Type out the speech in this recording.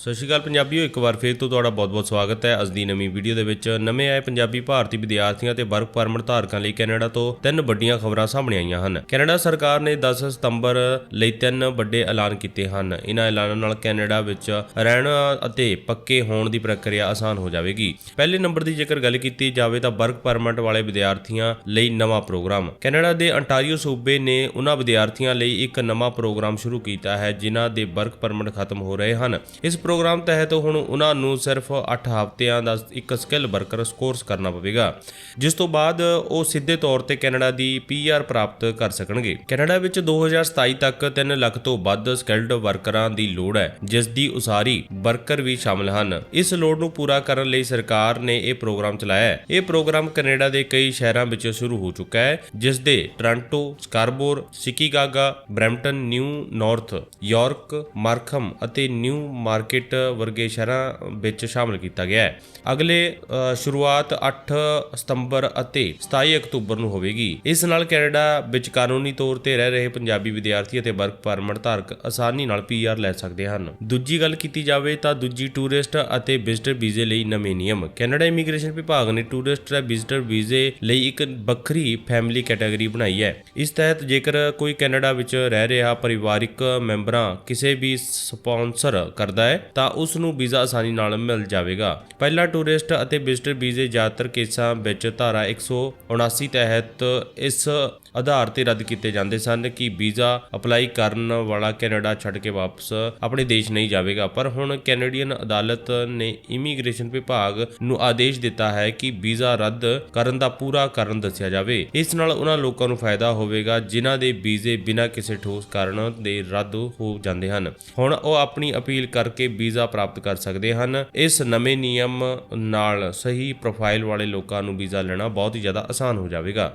ਸਤਿ ਸ਼੍ਰੀ ਅਕਾਲ ਪੰਜਾਬੀਓ, ਇੱਕ ਵਾਰ ਫੇਰ ਤੋਂ ਤੁਹਾਡਾ ਬਹੁਤ-ਬਹੁਤ ਸਵਾਗਤ ਹੈ। ਅੱਜ ਦੀ ਨਵੀਂ ਵੀਡੀਓ ਦੇ ਵਿੱਚ ਨਵੇਂ ਆਏ ਪੰਜਾਬੀ ਭਾਰਤੀ ਵਿਦਿਆਰਥੀਆਂ ਤੇ ਵਰਕ ਪਰਮਿਟ ਧਾਰਕਾਂ ਲਈ ਕੈਨੇਡਾ ਤੋਂ ਤਿੰਨ ਵੱਡੀਆਂ ਖਬਰਾਂ ਸਾਹਮਣੇ ਆਈਆਂ ਹਨ। ਕੈਨੇਡਾ ਸਰਕਾਰ ਨੇ 10 ਸਤੰਬਰ ਲਈ ਤਿੰਨ ਵੱਡੇ ਐਲਾਨ ਕੀਤੇ ਹਨ। ਇਹਨਾਂ ਐਲਾਨਾਂ ਨਾਲ ਕੈਨੇਡਾ ਵਿੱਚ ਰਹਿਣ ਅਤੇ ਪੱਕੇ ਹੋਣ ਦੀ ਪ੍ਰਕਿਰਿਆ ਆਸਾਨ ਹੋ ਜਾਵੇਗੀ। ਪਹਿਲੇ ਨੰਬਰ ਦੀ ਜੇਕਰ ਗੱਲ ਕੀਤੀ ਜਾਵੇ ਤਾਂ ਵਰਕ ਪਰਮਿਟ ਵਾਲੇ ਵਿਦਿਆਰਥੀਆਂ ਲਈ ਨਵਾਂ ਪ੍ਰੋਗਰਾਮ। ਕੈਨੇਡਾ ਦੇ ਅੰਟਾਰੀਓ ਸੂਬੇ ਨੇ ਉਹਨਾਂ ਵਿਦਿਆਰਥੀਆਂ ਲਈ ਇੱਕ ਨਵਾਂ ਪ੍ਰੋਗਰਾਮ ਸ਼ੁਰੂ ਕੀਤਾ ਹੈ, ਜਿਨ੍ਹਾਂ ਦੇ ਵਰਕ ਪਰਮਿਟ ਖਤਮ ਹੋ ਰਹੇ ਹਨ। ਇਸ ਪ੍ਰੋਗਰਾਮ ਤਹਿਤ ਹੁਣ ਉਹਨਾਂ ਨੂੰ ਸਿਰਫ 8 ਹਫ਼ਤਿਆਂ ਦਾ ਇੱਕ ਸਕਿੱਲ ਵਰਕਰ ਕੋਰਸ ਕਰਨਾ ਪਵੇਗਾ, ਜਿਸ ਤੋਂ ਬਾਅਦ ਉਹ ਸਿੱਧੇ ਤੌਰ ਤੇ ਕੈਨੇਡਾ ਦੀ ਪੀਆਰ ਪ੍ਰਾਪਤ ਕਰ ਸਕਣਗੇ। ਕੈਨੇਡਾ ਵਿੱਚ 2027 ਤੱਕ 3 ਲੱਖ ਤੋਂ ਵੱਧ ਸਕਿਲਡ ਵਰਕਰਾਂ ਦੀ ਲੋੜ ਹੈ, ਜਿਸ ਦੀ ਉਸਾਰੀ ਵਰਕਰ ਵੀ ਸ਼ਾਮਲ ਹਨ। ਇਸ ਲੋੜ ਨੂੰ ਪੂਰਾ ਕਰਨ ਲਈ ਸਰਕਾਰ ਨੇ ਇਹ ਪ੍ਰੋਗਰਾਮ ਚਲਾਇਆ ਹੈ। ਇਹ ਪ੍ਰੋਗਰਾਮ ਕੈਨੇਡਾ ਦੇ ਕਈ ਸ਼ਹਿਰਾਂ ਵਿੱਚ ਸ਼ੁਰੂ ਹੋ ਚੁੱਕਾ ਹੈ, ਜਿਸ ਦੇ Toronto, Scarborough, Mississauga, Brampton, new North, York Markham ਅਤੇ ਨਿਊ ਮਾਰਕੀਟ ਵਰਗੇ ਸ਼ਹਿਰਾਂ ਵਿੱਚ ਸ਼ਾਮਲ ਕੀਤਾ ਗਿਆ ਹੈ। ਅਗਲੇ ਸ਼ੁਰੂਆਤ 8 ਸਤੰਬਰ ਅਤੇ 27 ਅਕਤੂਬਰ ਨੂੰ ਹੋਵੇਗੀ। ਇਸ ਨਾਲ ਕੈਨੇਡਾ ਵਿੱਚ ਕਾਨੂੰਨੀ ਤੌਰ ਤੇ ਰਹਿ ਰਹੇ ਪੰਜਾਬੀ ਵਿਦਿਆਰਥੀ ਅਤੇ ਵਰਕ ਪਰਮਿਟ ਧਾਰਕ ਆਸਾਨੀ ਨਾਲ ਪੀਆਰ ਲੈ ਸਕਦੇ ਹਨ। ਦੂਜੀ ਗੱਲ ਕੀਤੀ ਜਾਵੇ ਤਾਂ ਦੂਜੀ ਟੂਰਿਸਟ ਅਤੇ ਵਿਜ਼ਟਰ ਵੀਜ਼ੇ ਲਈ ਨਵੇਂ ਨਿਯਮ। ਕੈਨੇਡਾ ਇਮੀਗ੍ਰੇਸ਼ਨ ਵਿਭਾਗ ਨੇ ਟੂਰਿਸਟ ਤੇ ਵਿਜ਼ਟਰ ਵੀਜ਼ੇ ਲਈ ਇੱਕ ਵੱਖਰੀ ਫੈਮਿਲੀ ਕੈਟਾਗਰੀ ਬਣਾਈ ਹੈ। ਇਸ ਤਹਿਤ ਜੇਕਰ ਕੋਈ ਕੈਨੇਡਾ ਵਿੱਚ ਰਹਿ ਰਿਹਾ ਪਰਿਵਾਰਿਕ ਮੈਂਬਰਾਂ ਕਿਸੇ ਵੀ ਸਪਾਂਸਰ ਕਰਦਾ ਹੈ ਤਾਂ ਉਸ ਨੂੰ ਵੀਜ਼ਾ ਆਸਾਨੀ ਨਾਲ ਮਿਲ ਜਾਵੇਗਾ। ਪਹਿਲਾ ਟੂਰਿਸਟ ਅਤੇ ਵਿਜ਼ਟਰ ਵੀਜ਼ੇ ਜ਼ਿਆਦਾਤਰ ਕੇਸਾਂ ਵਿੱਚ ਧਾਰਾ 179 ਤਹਿਤ ਇਸ ਆਧਾਰ ਤੇ ਰੱਦ ਕੀਤੇ ਜਾਂਦੇ ਸਨ ਕਿ ਵੀਜ਼ਾ ਅਪਲਾਈ ਕਰਨ ਵਾਲਾ ਕੈਨੇਡਾ ਛੱਡ ਕੇ ਵਾਪਸ ਆਪਣੇ ਦੇਸ਼ ਨਹੀਂ ਜਾਵੇਗਾ। ਪਰ ਹੁਣ ਕੈਨੇਡੀਅਨ ਅਦਾਲਤ ਨੇ ਇਮੀਗ੍ਰੇਸ਼ਨ ਵਿਭਾਗ ਨੂੰ ਆਦੇਸ਼ ਦਿੱਤਾ ਹੈ ਕਿ ਵੀਜ਼ਾ ਰੱਦ ਕਰਨ ਦਾ ਪੂਰਾ ਕਾਰਨ ਦੱਸਿਆ ਜਾਵੇ। ਇਸ ਨਾਲ ਉਹਨਾਂ ਲੋਕਾਂ ਨੂੰ ਫਾਇਦਾ ਹੋਵੇਗਾ, ਜਿਨ੍ਹਾਂ ਦੇ ਵੀਜ਼ੇ ਬਿਨਾਂ ਕਿਸੇ ਠੋਸ ਕਾਰਨ ਦੇ ਰੱਦ ਹੋ ਜਾਂਦੇ ਹਨ। ਹੁਣ ਉਹ ਆਪਣੀ ਅਪੀਲ ਕਰਕੇ ਵੀਜ਼ਾ ਪ੍ਰਾਪਤ ਕਰ ਸਕਦੇ ਹਨ। ਇਸ ਨਵੇਂ ਨਿਯਮ ਨਾਲ ਸਹੀ ਪ੍ਰੋਫਾਈਲ ਵਾਲੇ ਲੋਕਾਂ ਨੂੰ ਵੀਜ਼ਾ ਲੈਣਾ ਬਹੁਤ ਹੀ ਜ਼ਿਆਦਾ ਆਸਾਨ ਹੋ ਜਾਵੇਗਾ।